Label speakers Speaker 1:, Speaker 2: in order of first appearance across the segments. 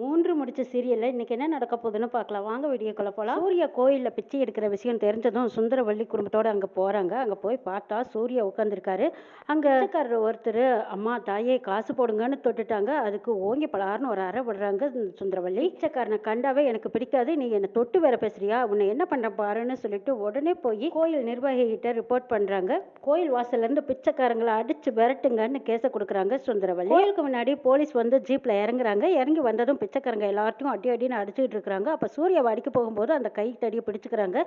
Speaker 1: மூன்று முடிச்ச சீரியல்ல இன்னைக்கு என்ன நடக்க போகுதுன்னு பார்க்கலாம். வாங்க வீடியோக்குள்ள போலாம். சூர்யா கோயிலில் பிச்சை எடுக்கிற விஷயம் தெரிஞ்சதும் சுந்தரவள்ளி குடும்பத்தோட அங்கே போறாங்க. அங்கே போய் பார்த்தா சூர்யா உட்காந்துருக்காரு அங்கே பிச்சைக்காரர் ஒருத்தர் அம்மா தாயே காசு போடுங்கன்னு தொட்டுட்டாங்க. அதுக்கு ஓங்கி பலார்னு ஒரு அறை விடுறாங்க சுந்தரவள்ளி. பிச்சைக்காரனை கண்டாவே எனக்கு பிடிக்காது. நீ என்னை தொட்டு வேற பேசுறியா? உன்னை என்ன பண்ணுற பாருன்னு சொல்லிட்டு உடனே போய் கோயில் நிர்வாகிகிட்ட ரிப்போர்ட் பண்றாங்க. கோயில் வாசல்ல இருந்து பிச்சைக்காரங்களை அடிச்சு விரட்டுங்கன்னு கேச கொடுக்குறாங்க சுந்தரவள்ளி. கோயிலுக்கு முன்னாடி போலீஸ் வந்து ஜீப்ல இறங்குறாங்க. இறங்கி வந்ததும் பிச்சைக்காரங்க எல்லார்ட்டையும் அடி அடின்னு அடிச்சுட்டு இருக்காங்க அப்ப சூர்யாவை அடிக்க போகும்போது அந்த கை தடியை பிடிச்சுக்கிறாங்க.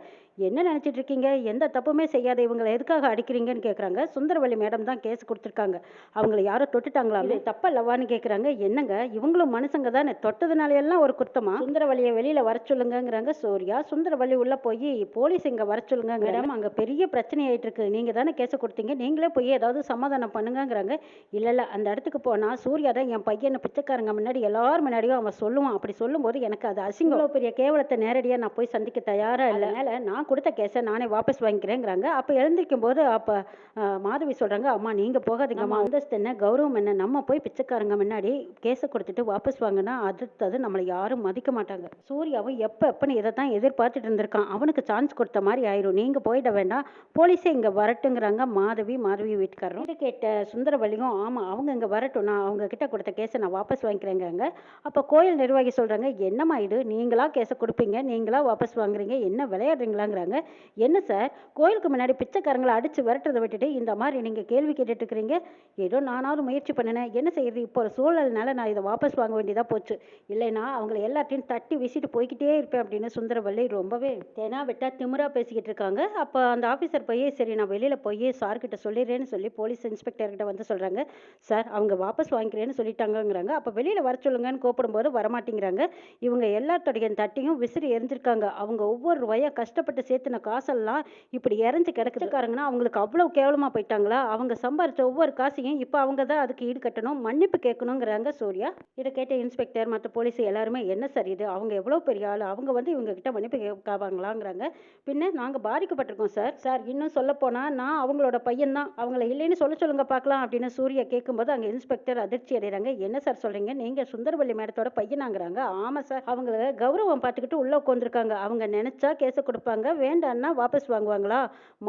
Speaker 1: என்ன நினைச்சிட்டு இருக்கீங்க? எந்த தப்புமே செய்யாத இவங்களை எதுக்காக அடிக்கிறீங்கன்னு கேக்குறாங்க. சுந்தரவள்ளி மேடம் தான் கேஸ் கொடுத்துருக்காங்க. அவங்கள யாரோ தொட்டுட்டாங்களா? இது தப்பல்லவான்னு கேக்குறாங்க. என்னங்க? இவங்களும் மனுஷங்க தானே? தொட்டதுனால எல்லாம் ஒரு குத்தமா? சுந்தரவள்ளியை வெளியில வர சொல்லுங்கங்கிறாங்க சூர்யா. சுந்தரவள்ளி உள்ள போய் போலீஸ் இங்க வர சொல்லுங்க மேடம் அங்க பெரிய பிரச்சனை ஆயிட்டு இருக்கு நீங்க தானே கேஸ் கொடுத்தீங்க. நீங்களே போய் ஏதாவது சமாதானம் பண்ணுங்கங்கிறாங்க. இல்ல இல்ல. அந்த இடத்துக்கு போனா சூர்யா தான் என் பையனை பிச்சைக்காரங்க முன்னாடி எல்லார் முன்னாடியும் அவன் சொல்லுவான். அப்படி சொல்லும்போது எனக்கு அது அசிங்கம். பெரிய கேவலத்தை நேரடியா நான் போய் சந்திக்க தயாரா இல்லை. அதனால நான் கொடுத்த கேஸை நானே வாபஸ் வாங்கிக்கிறேங்கிறாங்க. அப்ப எழுந்திருக்கும் போது அப்ப மாதவி சொல்றாங்க அம்மா நீங்க போகாதீங்க அம்மா அந்தஸ்து என்ன? கௌரவம் என்ன? நம்ம போய் பிச்சைக்காரங்க முன்னாடி கேஸை கொடுத்துட்டு வாபஸ் வாங்கினா அடுத்தது நம்மளை யாரும் மதிக்க மாட்டாங்க. சூர்யாவும் எப்ப எப்பன்னு இதை தான் எதிர்பார்த்துட்டு இருந்திருக்கான். அவனுக்கு சான்ஸ் கொடுத்த மாதிரி ஆயிரும். நீங்க போயிட வேண்டாம். போலீஸே இங்க வரட்டுங்கிறாங்க மாதவி மாதவி வீட்டுக்காரரும். இது கேட்ட சுந்தரவல்லியும் ஆமா அவங்க இங்க வரட்டும். நான் அவங்க கிட்ட கொடுத்த கேஸை நான் வாபஸ் வாங்கிக்கிறேங்கிறாங்க. அப்ப கோயில் நிர்வாகி சொல்கிறாங்க என்னம்மா இது? நீங்களா கேஸை கொடுப்பீங்க? நீங்களா வாபஸ் வாங்குறீங்க? என்ன விளையாடுறீங்களாங்கிறாங்க? என்ன சார்? கோயிலுக்கு முன்னாடி பிச்சைக்காரங்களை அடித்து விரட்டுறதை விட்டுட்டு இந்த மாதிரி நீங்கள் கேள்வி கேட்டுட்டு இருக்கிறீங்க ஏதோ நானாவது முயற்சி பண்ணினேன். என்ன செய்யறது? இப்போ ஒரு சூழல்னால நான் இதை வாபஸ் வாங்க வேண்டியதாக போச்சு. இல்லைன்னா அவங்களை எல்லாத்தையும் தட்டி வீசிட்டு போய்க்கிட்டே இருப்பேன் அப்படின்னு சுந்தரவல்லி ரொம்பவே தேனா விட்டா திமுறா பேசிக்கிட்டு இருக்காங்க. அப்போ அந்த ஆஃபீஸர் போய் சரி நான் வெளியில் போய் சார்கிட்ட சொல்லிடுறேன்னு சொல்லி போலீஸ் இன்ஸ்பெக்டர்கிட்ட வந்து சொல்கிறாங்க சார் அவங்க வாபஸ் வாங்கிக்கிறேன்னு சொல்லிட்டாங்கங்கிறாங்க. அப்போ வெளியில் வர சொல்லுங்கன்னு கூப்பிடும்போது வரமாட்டேங்கிறாங்க. இவங்க எல்லாத்தோடைய தட்டியும் விசிறி எரிஞ்சிருக்காங்க. அவங்க ஒவ்வொரு ரூபாயா கஷ்டப்பட்டு சேர்த்துன காசெல்லாம் இப்படி இறந்து கிடக்குதுக்காரங்கன்னா அவங்களுக்கு அவ்வளவு கேவலமா போயிட்டாங்களா? அவங்க சம்பாரிச்ச ஒவ்வொரு காசையும் இப்போ அவங்க தான் அதுக்கு ஈடு கட்டணும் மன்னிப்பு கேட்கணுங்கிறாங்க சூர்யா. இதை கேட்ட இன்ஸ்பெக்டர் மற்ற போலீஸ் எல்லாருமே என்ன சார் இது? அவங்க எவ்வளோ பெரிய ஆள்? அவங்க வந்து இவங்க கிட்ட மன்னிப்பு கேட்காவாங்களாங்கிறாங்க பின்ன நாங்கள் பாதிக்கப்பட்டிருக்கோம் சார். சார் இன்னும் சொல்ல நான் அவங்களோட பையன் தான். அவங்கள இல்லைன்னு சொல்ல சொல்லுங்க பார்க்கலாம் அப்படின்னு சூர்யா கேட்கும்போது அங்கே இன்ஸ்பெக்டர் அதிர்ச்சி அடைகிறாங்க என்ன சார் சொல்றீங்க? நீங்க சுந்தரவல்லி மேடத்தோட பையனாங்கிறாங்க. ஆமா சார். அவங்கள கௌரவம் பார்த்துக்கிட்டு உள்ளே உட்காந்துருக்காங்க அவங்க நினச்சா கேஸை கொடுப்பாங்க. வேண்டான்னா வாபஸ் வாங்குவாங்களா?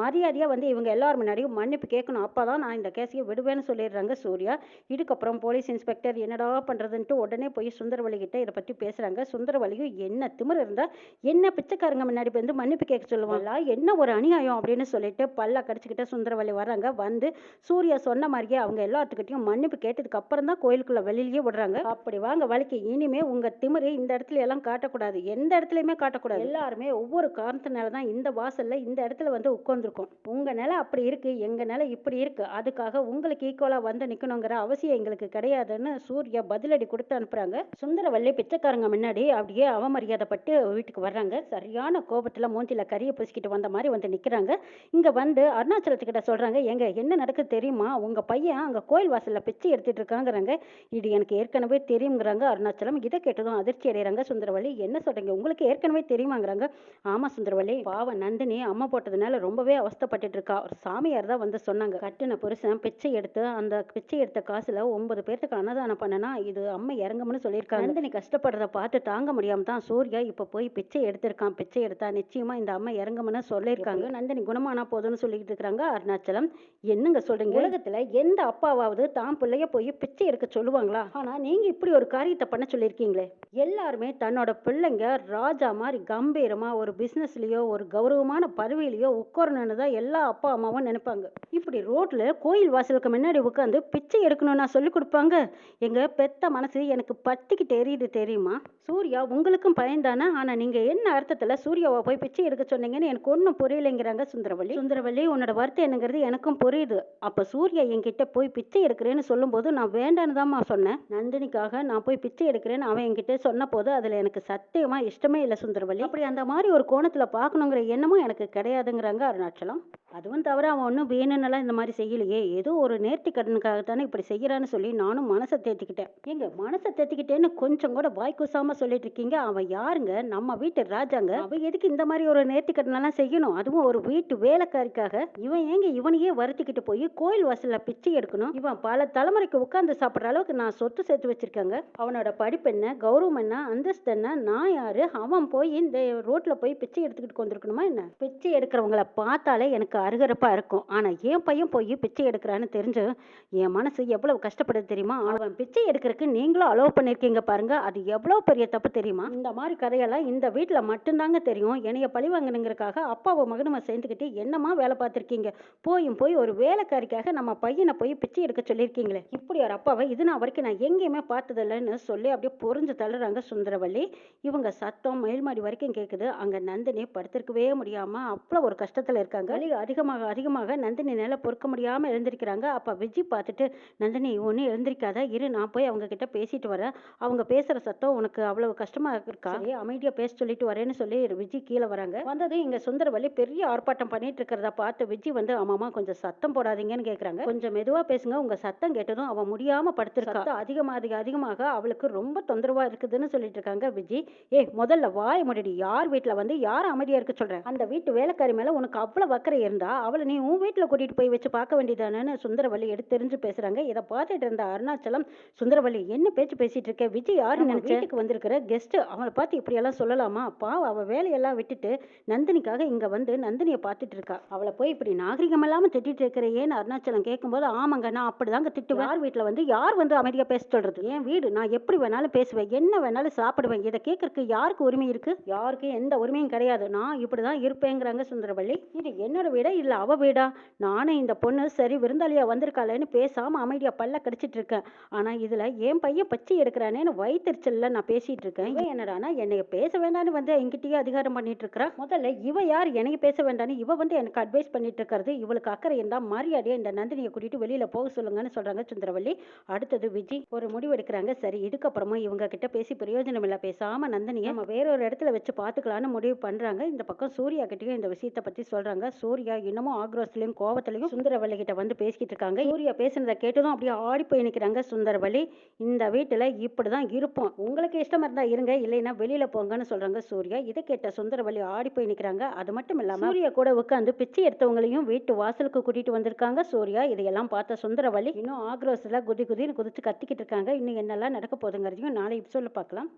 Speaker 1: மரியாதையா வந்து இவங்க எல்லார் முன்னாடியும் மன்னிப்பு கேட்கணும். அப்பதான் நான் இந்த கேஸையை விடுவேன்னு சொல்லிடுறாங்க சூர்யா. இதுக்கப்புறம் போலீஸ் இன்ஸ்பெக்டர் என்னடா பண்றதுன்ட்டு உடனே போய் சுந்தரவழிகிட்ட இதை பற்றி பேசுகிறாங்க சுந்தரவழியும் என்ன திமிர் இருந்தால் என்ன பிச்சைக்காரங்க முன்னாடி வந்து மன்னிப்பு கேட்க சொல்லுவாங்களா? என்ன ஒரு அநியாயம் அப்படின்னு சொல்லிட்டு பல்ல கடிச்சுக்கிட்ட சுந்தரவல்லி வராங்க வந்து சூர்யா சொன்ன மாதிரியே அவங்க எல்லாத்துக்கிட்டையும் மன்னிப்பு கேட்டதுக்கு அப்புறம் தான் கோயிலுக்குள்ள வெளியிலேயே விடுறாங்க. அப்படி வாங்க வலிக்கு இனிமே உங்க திமிரை இந்த இடத்துல எல்லாம் காட்டக்கூடாது. எந்த இடத்துலயுமே காட்டக்கூடாது. எல்லாருமே ஒவ்வொரு காரணத்தினால தான் இந்த வாசல்ல இந்த இடத்துல வந்து உட்கார்ந்துருக்கோம். உங்க நிலை அப்படி இருக்கு எங்க நிலை இப்படி இருக்கு அதுக்காக உங்களுக்கு ஈக்குவலா வந்து நிக்கணுங்கிற அவசியம் எங்களுக்கு கிடையாதுன்னு சூர்யா பதிலடி கொடுத்து அனுப்புறாங்க. சுந்தரவல்லி பிச்சைக்காரங்க முன்னாடி அப்படியே அவமரியாதைப்பட்டு வீட்டுக்கு வர்றாங்க. சரியான கோபத்துல மூஞ்சில கறியை பூசிக்கிட்டு வந்த மாதிரி வந்து நிக்கிறாங்க. இங்க வந்து அருணாச்சலத்துக்கிட்ட சொல்றாங்க எங்க என்ன நடக்குது தெரியுமா? உங்க பையன் அங்க கோயில் வாசல்ல பிச்சை எடுத்துட்டு இருக்காங்கிறாங்க. இது எனக்கு ஏற்கனவே தெரியுங்கிறாங்க அருணாச்சலம் இதை கேட்டதும் அதிர்ச்சி அடைகிறாங்க சுந்தரவல்லி என்ன சொல்றீங்க? உங்களுக்கு ஏற்கனவே தெரியுமாங்கிறாங்க ஆமா சுந்தரவல்லி பாவம் நந்தினி அம்மா போட்டதுனால ரொம்பவே அவஸ்தைப்பட்டுட்டு இருக்கா. ஒரு சாமியார் தான் வந்து சொன்னாங்க. கட்டின புருஷன் பிச்சை எடுத்து அந்த பிச்சை எடுத்த காசுல ஒன்பது பேர்த்துக்கு அன்னதானம் பண்ணனா இது அம்மா இறங்கும்னு சொல்லியிருக்காங்க. நந்தினி கஷ்டப்படுறத பார்த்து தாங்க முடியாம தான் சூர்யா இப்ப போய் பிச்சை எடுத்திருக்கான். பிச்சை எடுத்தா நிச்சயமா இந்த அம்மா இறங்கும்னு சொல்லியிருக்காங்க. நந்தினி குணமானா போதும்னு சொல்லிட்டு இருக்காங்க அருணாச்சலம். என்னங்க சொல்றீங்க? உலகத்துல எந்த அப்பாவாவது தான் பிள்ளைய போய் பிச்சை எடுக்க சொல்லுவாங்களா? ஆனா நீங்க இப்படி ஒரு காரியத்தை பண்ண சொல்லியிருக்கீங்களே. எல்லாருமே தன்னோட பிள்ளைங்க ராஜா மாதிரி கம்பீரமாக ஒரு பிஸ்னஸ்லேயோ ஒரு கௌரவமான பதவியிலையோ உட்காரணும்னு தான் எல்லா அப்பா அம்மாவும் நினைப்பாங்க. இப்படி ரோட்டில் கோயில் வாசலுக்கு முன்னாடி உட்காந்து பிச்சை எடுக்கணும்னா சொல்லி கொடுப்பாங்க. எங்கள் பெத்த மனசு எனக்கு பத்திக்கிட்டு எரியுது தெரியுமா? சூர்யா உங்களுக்கும் பயந்தானே? ஆனால் நீங்கள் என்ன அர்த்தத்தில் சூர்யாவை போய் பிச்சை எடுக்க சொன்னீங்கன்னு எனக்கு ஒன்றும் புரியலைங்கிறாங்க சுந்தரவள்ளி. சுந்தரவள்ளி உன்னோட வார்த்தை என்னங்கிறது எனக்கும் புரியுது. அப்போ சூர்யா என்கிட்ட போய் பிச்சை எடுக்கிறேன்னு சொல்லும்போது நான் வேண்டான்னு தான்மா சொன்னேன். நந்தினிக்காக நான் போய் பிச்சை எடுக்கிறேன்னு அவன் என்கிட்ட சொன்ன போது அதுல எனக்கு சத்தியமா இஷ்டமே இல்லை சுந்தரவல்லி அப்படி அந்த மாதிரி ஒரு கோணத்துல பார்க்கணுங்கிற எண்ணமும் எனக்கு கிடையாதுங்கிறாங்க அருணாச்சலம். அதுவும் தவிர அவன் ஒன்றும் வேணும்னெல்லாம் இந்த மாதிரி செய்யலையே. ஏதோ ஒரு நேர்த்தி கடனுக்காக தானே இப்படி செய்யறான்னு சொல்லி நானும் மனசை தேத்திக்கிட்டேன். எங்க மனசை தேத்திக்கிட்டேன்னு கொஞ்சம் கூட வாய் சொல்லிட்டு இருக்கீங்க? அவன் யாருங்க? நம்ம வீட்டு ராஜாங்க. அவன் எதுக்கு இந்த மாதிரி ஒரு நேர்த்தி கடனெல்லாம் செய்யணும்? அதுவும் ஒரு வீட்டு வேலைக்காரிக்காக. இவன் ஏங்க இவனையே வருத்திக்கிட்டு போய் கோயில் வாசல்ல பிச்சை எடுக்கணும்? இவன் பல தலைமுறைக்கு உட்கார்ந்து சாப்பிடுற அளவுக்கு நான் சொத்து சேர்த்து வச்சிருக்கேங்க. அவனோட படிப்பு என்ன கௌரவம் என்ன அந்தஸ்து என்ன நான் யாரு? அவன் போய் இந்த ரோட்ல போய் பிச்சை எடுத்துக்கிட்டு வந்திருக்கணுமா என்ன? பிச்சை எடுக்கிறவங்கள பார்த்தாலே எனக்கு அருகருப்பா இருக்கும். ஆனா என் பையன் போய் பிச்சை எடுக்கிறான்னு தெரிஞ்சு என் மனசு எவ்வளவு கஷ்டப்படுது தெரியுமா? அவன் பிச்சை எடுக்கிறதுக்கு நீங்களும் அலோவ் பண்ணிருக்கீங்க பாருங்க. அது எவ்வளவு பெரிய தப்பு தெரியுமா? இந்த மாதிரி கதையெல்லாம் இந்த வீட்டுல மட்டும்தாங்க தெரியும். என்னைய பழி வாங்கணுங்கிறக்காக அப்பாவும் மகனும் சேர்ந்துக்கிட்டு என்னமா வேலை பார்த்துருக்கீங்க? போயும் போய் ஒரு வேலைக்காரிக்காக நம்ம பையனை போய் பிச்சை எடுக்க சொல்லியிருக்கீங்களே. இப்படி ஒரு அப்பாவை இது நான் வரைக்கும் நான் எங்கேயுமே பார்த்ததில்லைன்னு சொல்லி அப்படியே பொறிஞ்சு தள்ளுறாங்க சுந்தரவல்லி இவங்க சத்தம் மேல்மாடி வரைக்கும் கேட்குது அங்க நந்தினி படுத்திருக்கவே முடியாம அவ்வளோ ஒரு கஷ்டத்துல இருக்காங்க. வலி அதிகமாக அதிகமாக நந்தினி நில பொறுக்க முடியாம எழுந்திருக்கிறாங்க. அப்ப விஜி பார்த்துட்டு நந்தினி ஒன்றும் எழுந்திருக்காத. இரு நான் போய் அவங்க கிட்ட பேசிட்டு வரேன். அவங்க பேசுற சத்தம் உனக்கு அவ்வளவு கஷ்டமா இருக்கா? சரி, அமைதியா பேச சொல்லிட்டு வரேன்னு சொல்லி விஜி கீழே வராங்க. வந்தது இங்க சுந்தரவல்லி பெரிய ஆர்ப்பாட்டம் பண்ணிட்டு இருக்கிறத பார்த்து விஜி வந்து ஆமாமா கொஞ்சம் சத்தம் போடாதீங்கன்னு கேக்குறாங்க. கொஞ்சம் மெதுவா பேசுங்க. உங்க சத்தம் கேட்டதும் அவ முடியாம படுத்திருக்கா. அதிகமாக அதிக அதிகமாக அவளுக்கு ரொம்ப தொந்தரவா இருக்குதுன்னு சொல்லிட்டு இருக்காங்க விஜி. ஏய் முதல்ல வாய் முடிடி. யார் வீட்ல வந்து யார் அமைதியா இருக்க சொல்றேன் அந்த வீட்டு வேலைக்காரி மேல உனக்கு அவ்வளவு அக்கறை இருந்தா அவளை நீ உன் வீட்டுல கூட்டிட்டு போய் வச்சு பார்க்க வேண்டியதானேன்னு சுந்தரவல்லி எடுத்து தெரிஞ்சு பேசுறாங்க. இதை பார்த்துட்டு இருந்த அருணாச்சலம் சுந்தரவல்லி என்ன பேச்சு பேசிட்டு இருக்க? விஜய் யாரு நினைச்சு வீட்டுக்கு வந்திருக்கிற கெஸ்ட் அவளை பார்த்து இப்படி எல்லாம் சொல்லலாமா? பாவம் அவ வேலையெல்லாம் விட்டுட்டு நந்தினிக்காக இங்க வந்து நந்தினியை பார்த்துட்டு இருக்கா. அவளை போய் இப்படி நாகரிகம் இல்லாம திட்டிட்டு இருக்கிறேன்னு அருணாச்சலம் கேட்கும்போது ஆமாங்க நான் அப்படிதாங்க திட்டுவேன். யார் வீட்டுல வந்து யார் வந்து அமைதியா பேச சொல்றது? என் வீடு நான் எப்படி வேணாலும் பேசுவேன். என்ன வேணாலும் சாப்பிடுவேன். இதை கேட்கறதுக்கு யாருக்கு உரிமை இருக்கு? யாருக்கு எந்த உரிமையும் கிடையாது. நான் இப்படி தான் இருப்பேங்கிறாங்க சுந்தரவள்ளி. இது என்னோட வீடா? இல்ல அவ வீடா? நானே இந்த பொண்ணு சரி விருந்தாளியா வந்திருக்காளேன்னு பேசாம அமைதியா பல்ல கடிச்சிட்டு இருக்கேன். ஆனா இதுல என் பையன் பச்சை எடுக்கிறானேன்னு வயிற்றுச்சல்ல நான் பேசிட்டு இருக்கேன். இவன் என்னடானா என்னைய பேச வேண்டாம்னு வந்து எங்கிட்டயே அதிகாரம் பண்ணிட்டு இருக்கா முதல்ல இவ யார்? எனக்கு பேச வேண்டாம்னு இவ வந்து எனக்கு அட்வைஸ் பண்ணிட்டு இருக்கிறது. இவளுக்கு அக்கறை இருந்தா மரியாதையா இந்த நந்தினியை கூட்டிட்டு வெளியில போக சொல்லுங்கன்னு சொல்றாங்க சுந்தரவள்ளி. அடுத்தது விஜய் ஒரு முடிவு எடுக்கிறாங்க. சரி இதுக்கப்புறமா இவங்க கிட்ட பேசி பிரயோஜனம் இல்ல. பேசாம நந்தினியை நம்ம வேற ஒரு இடத்துல வச்சு பாத்துக்கலாம்னு முடிவு பண்றாங்க. இந்த பக்கம் சூர்யா கிட்டயும் இந்த விஷயத்தை பத்தி சொல்றாங்க. சூர்யா இன்னமும் ஆக்ரோஷத்திலையும் கோவத்திலையும் சுந்தரவள்ளி கிட்ட வந்து பேசிக்கிட்டு இருக்காங்க. சூர்யா பேசுனதை கேட்டதும் அப்படியே ஆடி போய் நிக்கிறாங்க சுந்தரவள்ளி இந்த வீட்டுல இப்படிதான் இருப்போம். உங்களுக்கு இஷ்டம் இருந்தா இருங்க இல்லைன்னா வெளியில போங்கன்னு சொல்றாங்க சூர்யா. இதை கேட்ட சுந்தரவள்ளி ஆடி போய் நிக்கிறாங்க. அது மட்டும் இல்லாம சூர்யா கூட உட்காந்து பிச்சை எடுத்தவங்களையும் வீட்டு வாசலுக்கு கூட்டிட்டு வந்திருக்காங்க சூர்யா. இதையெல்லாம் பார்த்த சுந்தரவள்ளி இன்னும் ஆக்ரோஷத்துல குதி குதின்னு குதிச்சு கத்திக்கிட்டு இருக்காங்க. இன்னும் என்னெல்லாம் நடக்க வரைக்கும் நாளை சொல்ல பார்க்கலாம்